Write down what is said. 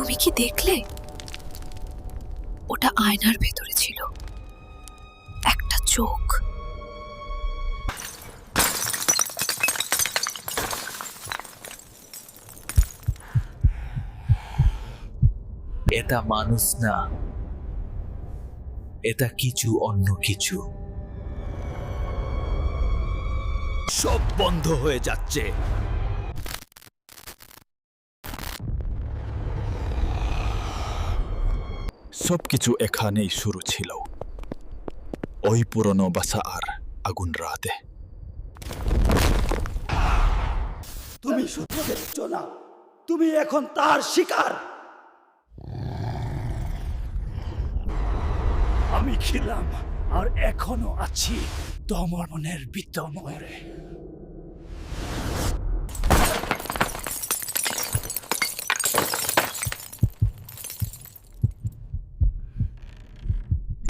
তুমি কি দেখলে? ওটা আয়নার ভেতরে ছিল। একটা চোখ। এটা মানুষ না। এটা কিছু, অন্য কিছু। সব বন্ধ হয়ে যাচ্ছে। সবকিছু এখানেই শুরু ছিল। ওই পুরনো বাসা আর আগুন রাতে। তুমি সত্য দেখছ না, তুমি এখন তার শিকার। আমি ছিলাম আর এখনও আছি তোমার মনের বিদ্যমরে